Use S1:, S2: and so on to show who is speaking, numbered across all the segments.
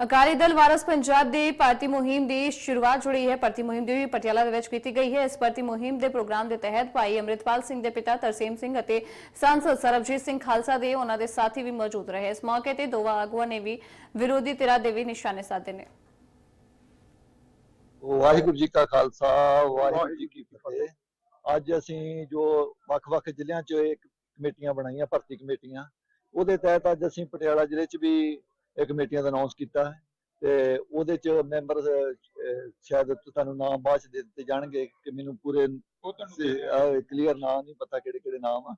S1: ਅਕਾਲੀ ਦਲ ਵਾਰਸ ਪੰਜਾਬ ਦੀ ਭਰਤੀ ਮੁਹਿੰਮ ਦੀ ਸ਼ੁਰੂਆਤ ਜੁੜੀ ਹੈ। ਭਰਤੀ ਮੁਹਿੰਮ ਦੀ ਪਟਿਆਲਾ ਦੇ ਵਿੱਚ ਕੀਤੀ ਗਈ ਹੈ। ਇਸ ਭਰਤੀ ਮੁਹਿੰਮ ਦੇ ਪ੍ਰੋਗਰਾਮ ਦੇ ਤਹਿਤ ਭਾਈ ਅਮਰਿਤਪਾਲ ਸਿੰਘ ਦੇ ਪਿਤਾ ਤਰਸੇਮ ਸਿੰਘ ਅਤੇ ਸਾਂਸਦ ਸਰਬਜੀਤ ਸਿੰਘ ਖਾਲਸਾ ਦੇ ਉਹਨਾਂ ਦੇ ਸਾਥੀ ਵੀ ਮੌਜੂਦ ਰਹੇ। ਇਸ ਮੌਕੇ ਤੇ ਦੋਵਾਂ ਆਗੂਆਂ ਨੇ ਵੀ ਵਿਰੋਧੀ ਧਿਰਾਂ ਦੇ ਵੀ ਨਿਸ਼ਾਨੇ ਸਾਧੇ ਨੇ।
S2: ਵਾਹਿਗੁਰੂ ਜੀ ਕਾ ਖਾਲਸਾ ਵਾਹਿਗੁਰੂ ਜੀ ਕੀ ਫਤਿਹ। ਅੱਜ ਅਸੀਂ ਜੋ ਵੱਖ-ਵੱਖ ਜ਼ਿਲ੍ਹਿਆਂ 'ਚ ਇਹ ਕਮੇਟੀਆਂ ਬਣਾਈਆਂ ਭਰਤੀ ਕਮੇਟੀਆਂ ਉਹਦੇ ਤਹਿਤ ਅੱਜ ਅਸੀਂ ਪਟਿਆਲਾ ਜ਼ਿਲ੍ਹੇ 'ਚ ਵੀ ਕਮੇਟੀਆਂ ਦਾ ਅਨਾਉਂਸ ਕੀਤਾ ਹੈ ਤੇ ਉਹਦੇ 'ਚ ਮੈਂਬਰ ਸ਼ਾਇਦ ਤੁਹਾਨੂੰ ਨਾਮ ਬਾਅਦ 'ਚ ਦੇ ਦਿੱਤੇ ਜਾਣਗੇ ਕਿ ਮੈਨੂੰ ਪੂਰੇ ਕਲੀਅਰ ਨਾਮ ਨਹੀਂ ਪਤਾ ਕਿਹੜੇ ਕਿਹੜੇ ਨਾਮ ਆ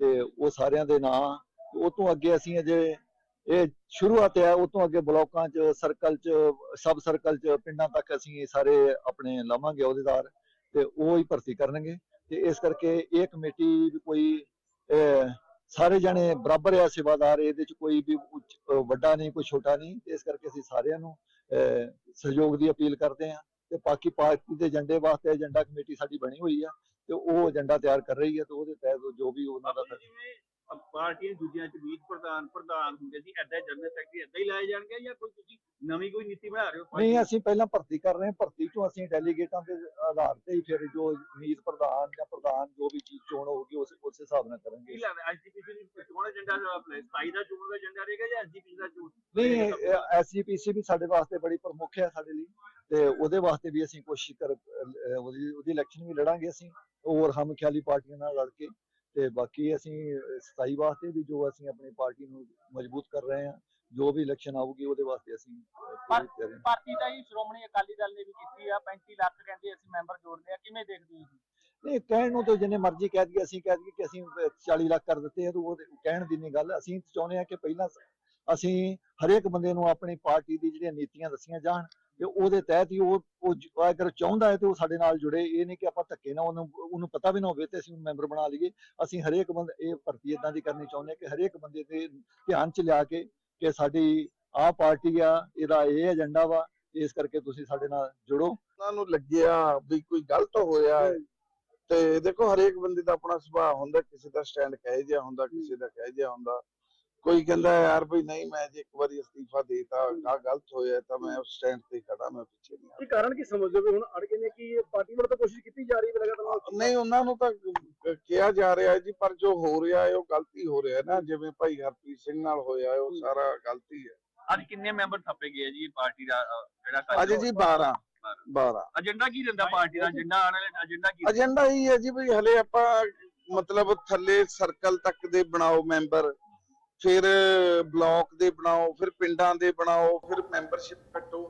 S2: ਤੇ ਉਹ ਸਾਰਿਆਂ ਦੇ ਨਾਂ ਉਹ ਤੋਂ ਅੱਗੇ ਅਸੀਂ ਅਜੇ ਇਹ ਸ਼ੁਰੂਆਤ ਹੈ ਉਹ ਤੋਂ ਅੱਗੇ ਬਲਾਕਾਂ 'ਚ ਸਰਕਲ 'ਚ ਸਬ ਸਰਕਲ 'ਚ ਪਿੰਡਾਂ ਤੱਕ ਅਸੀਂ ਇਹ ਸਾਰੇ ਆਪਣੇ ਲਵਾਂਗੇ ਅਹੁਦੇਦਾਰ ਤੇ ਉਹ ਹੀ ਭਰਤੀ ਕਰਨਗੇ ਤੇ ਇਸ ਕਰਕੇ ਇਹ ਕਮੇਟੀ ਵੀ ਕੋਈ ਸਾਰੇ ਜਣੇ ਬਰਾਬਰ ਆ ਸੇਵਾਦਾਰ ਇਹਦੇ 'ਚ ਕੋਈ ਵੀ ਵੱਡਾ ਨਹੀਂ ਕੋਈ ਛੋਟਾ ਨਹੀਂ। ਇਸ ਕਰਕੇ ਅਸੀਂ ਸਾਰਿਆਂ ਨੂੰ ਅਹ, ਸਹਿਯੋਗ ਦੀ ਅਪੀਲ ਕਰਦੇ ਹਾਂ। ਤੇ ਬਾਕੀ ਪਾਰਟੀ ਦੇ ਏਜੰਡੇ ਵਾਸਤੇ ਏਜੰਡਾ ਕਮੇਟੀ ਸਾਡੀ ਬਣੀ ਹੋਈ ਆ ਤੇ ਉਹ ਏਜੰਡਾ ਤਿਆਰ ਕਰ ਰਹੀ ਹੈ ਤੇ ਉਹਦੇ ਤਹਿਤ ਜੋ ਵੀ ਉਹਨਾਂ ਦਾ
S3: ਪਾਰਟੀਆਂ ਦੂਜੀਆਂ ਚ ਵੀਰ ਪ੍ਰਧਾਨ ਪ੍ਰਧਾਨ ਹੁੰਦੇ ਸੀ ਐਦਾਂ ਜਨਰਲ ਸੈਕਟਰੀ ਐਦਾਂ ਹੀ ਲਾਏ ਜਾਣਗੇ ਜਾਂ ਕੋਈ ਤੁਸੀਂ ਨਵੀਂ ਕੋਈ ਨੀਤੀ ਬਣਾ ਰਹੇ ਹੋ?
S2: ਨਹੀਂ? ਅਸੀਂ ਪਹਿਲਾਂ ਭਰਤੀ ਕਰ ਰਹੇ ਹਾਂ ਭਰਤੀ ਚੋਂ ਅਸੀਂ ਡੈਲੀਗੇਟਾਂ ਦੇ ਆਧਾਰ ਤੇ ਹੀ ਫਿਰ ਜੋ ਮੀਤ ਪ੍ਰਧਾਨ ਜਾਂ ਪ੍ਰਧਾਨ ਜੋ ਵੀ ਚੀਜ਼ ਚੋਣ ਹੋਊਗੀ ਉਸ ਉਸ ਹਿਸਾਬ ਨਾਲ
S3: ਕੀ
S2: ਕਰਾਂਗੇ
S3: ਲੱਗਦਾ ਐਸਜੀਪੀਸੀ ਦੀ ਚੋਣ ਏਜੰਡਾ 27 ਦਾ ਚੋਣ ਦਾ ਏਜੰਡਾ ਰਹੇਗਾ ਜਾਂ ਐਸਜੀਪੀਸੀ ਦਾ ਚੋਣ?
S2: ਨਹੀਂ ਐਸਜੀਪੀਸੀ ਵੀ ਸਾਡੇ ਵਾਸਤੇ ਬੜੀ ਪ੍ਰਮੁੱਖ ਹੈ ਸਾਡੇ ਲਈ ਤੇ ਉਹਦੇ ਵਾਸਤੇ ਵੀ ਅਸੀਂ ਕੋਸ਼ਿਸ਼ ਕਰ ਉਹਦੀ ਉਹਦੀ ਇਲੈਕਸ਼ਨ ਵੀ ਲੜਾਂਗੇ ਅਸੀਂ ਹੋਰ ਹਮ ਖਿਆਲੀ ਪਾਰਟੀਆਂ ਨਾਲ ਲੜ ਕੇ। ਤੇ ਬਾਕੀ ਅਸੀਂ 27 ਵਾਸਤੇ ਵੀ ਜੋ ਅਸੀਂ ਆਪਣੀ ਪਾਰਟੀ ਨੂੰ ਮਜ਼ਬੂਤ ਕਰ ਰਹੇ ਹਾਂ ਜੋ ਵੀ ਇਲੈਕਸ਼ਨ ਆਊਗੀ ਉਹਦੇ ਵਾਸਤੇ ਅਸੀਂ ਅਹ, ਪੂਰੀ ਤਿਆਰੀ
S4: ਭਰਤੀ ਤਾਂ ਹੀ ਸ਼੍ਰੋਮਣੀ ਅਕਾਲੀ ਦਲ ਨੇ ਵੀ ਕੀਤੀ ਆ 35 ਲੱਖ ਕਹਿੰਦੇ ਅਸੀਂ ਮੈਂਬਰ ਜੋੜਨੇ ਆ ਕਿਵੇਂ ਦੇਖਦੇ ਹੋ
S2: ਨਹੀਂ ਕਹਿਣ ਨੂੰ ਤਾਂ ਜਿੰਨੇ ਮਰਜ਼ੀ ਕਹਿ ਦਈਏ ਅਸੀਂ ਕਹਿ ਦਈਏ ਕਿ ਅਸੀਂ ਅਹ 40 ਲੱਖ ਕਰ ਦਿੱਤੇ ਆ ਤੇ ਉਹ ਕਹਿਣ ਦੀ ਨਹੀਂ ਗੱਲ ਅਸੀਂ ਚਾਹੁੰਦੇ ਆ ਕਿ ਪਹਿਲਾਂ ਅਸੀਂ ਹਰੇਕ ਬੰਦੇ ਨੂੰ ਆਪਣੀ ਪਾਰਟੀ ਦੀ ਜਿਹੜੀਆਂ ਨੀਤੀਆਂ ਦੱਸੀਆਂ ਜਾਣ ਤੇ ਉਹਦੇ ਤਹਿਤ ਹੀ ਉਹ ਉਹ ਅਗਰ ਚਾਹੁੰਦਾ ਹੈ ਤੇ ਉਹ ਸਾਡੇ ਨਾਲ ਜੁੜੇ ਇਹ ਨਹੀਂ ਕਿ ਆਪਾਂ ਧੱਕੇ ਨਾਲ ਉਹਨੂੰ ਉਹਨੂੰ ਪਤਾ ਵੀ ਨਾ ਹੋਵੇ ਤੇ ਅਸੀਂ ਉਹਨੂੰ ਮੈਂਬਰ ਬਣਾ ਲਈਏ। ਅਸੀਂ ਹਰੇਕ ਬੰਦੇ ਇਹ ਭਰਤੀ ਇਦਾਂ ਦੀ ਕਰਨੀ ਚਾਹੁੰਦੇ ਕਿ ਹਰੇਕ ਬੰਦੇ ਦੇ ਧਿਆਨ ਚ ਲਿਆ ਕੇ ਕਿ ਸਾਡੀ ਆਹ ਪਾਰਟੀ ਆ ਇਹਦਾ ਇਹ ਏਜੰਡਾ ਵਾ ਇਸ ਕਰਕੇ ਤੁਸੀਂ ਸਾਡੇ ਨਾਲ ਜੁੜੋ।
S5: ਉਹਨਾਂ ਨੂੰ ਲੱਗਿਆ ਵੀ ਕੋਈ ਗਲਤ ਹੋਇਆ ਤੇ ਦੇਖੋ ਹਰੇਕ ਬੰਦੇ ਦਾ ਆਪਣਾ ਸੁਭਾਅ ਹੁੰਦਾ ਕਿਸੇ ਦਾ ਸਟੈਂਡ ਕਹੇ ਜਿਹਾ ਹੁੰਦਾ ਕਿਸੇ ਦਾ ਕਹੇ ਜਿਹਾ ਹੁੰਦਾ। ਕੋਈ ਕਹਿੰਦਾ ਯਾਰ ਭਈ ਨਹੀਂ ਮੈਂ ਜੇ ਇੱਕ ਵਾਰੀ ਅਸਤੀਫਾ ਦੇਤਾ ਆ ਗਲਤ ਹੋਇਆ ਤਾਂ ਮੈਂ ਉਸ ਸਟੈਂਡ ਤੇ ਖੜਾ ਮੈਂ ਪਿੱਛੇ ਨਹੀਂ
S6: ਕੀ ਕਾਰਨ ਕੀ ਸਮਝਦੇ ਹੋ ਹੁਣ ਅੜ ਗਏ ਨੇ ਕਿ ਇਹ ਪਾਰਟੀ ਵੱਲੋਂ ਤਾਂ ਕੋਸ਼ਿਸ਼ ਕੀਤੀ ਜਾ ਰਹੀ ਹੈ ਲਗਾਤਾਰ
S5: ਨਹੀਂ ਉਹਨਾਂ ਨੂੰ ਤਾਂ ਕਿਹਾ ਜਾ ਰਿਹਾ ਹੈ ਜੀ ਪਰ ਜੋ ਹੋ ਰਿਹਾ ਹੈ ਉਹ ਗਲਤੀ ਹੋ ਰਿਹਾ ਹੈ ਨਾ। ਜਿਵੇਂ ਭਾਈ ਹਰਪ੍ਰੀਤ ਸਿੰਘ ਨਾਲ ਹੋਇਆ ਹੈ ਉਹ ਸਾਰਾ ਗਲਤੀ ਹੈ
S3: ਅੱਜ ਕਿੰਨੇ ਮੈਂਬਰ ਥੱਪੇ ਗਏ ਜੀ ਇਹ ਪਾਰਟੀ ਦਾ ਜਿਹੜਾ
S5: ਅੱਜ ਜੀ 12 12
S3: ਏਜੰਡਾ ਕੀ ਦਿੰਦਾ ਪਾਰਟੀ ਦਾ? ਏਜੰਡਾ ਆਉਣ ਵਾਲੇ ਏਜੰਡਾ ਕੀ
S5: ਏਜੰਡਾ ਹੀ ਹੈ ਜੀ ਵੀ ਹਲੇ ਆਪਾਂ ਮਤਲਬ ਥੱਲੇ ਸਰਕਲ ਤੱਕ ਦੇ ਬਣਾਓ ਮੈਂਬਰ ਫਿਰ ਬਲਾਕ ਦੇ ਬਣਾਓ ਫਿਰ ਪਿੰਡਾਂ ਦੇ ਬਣਾਓ ਫਿਰ ਮੈਂਬਰਸ਼ਿਪ ਕੱਟੋ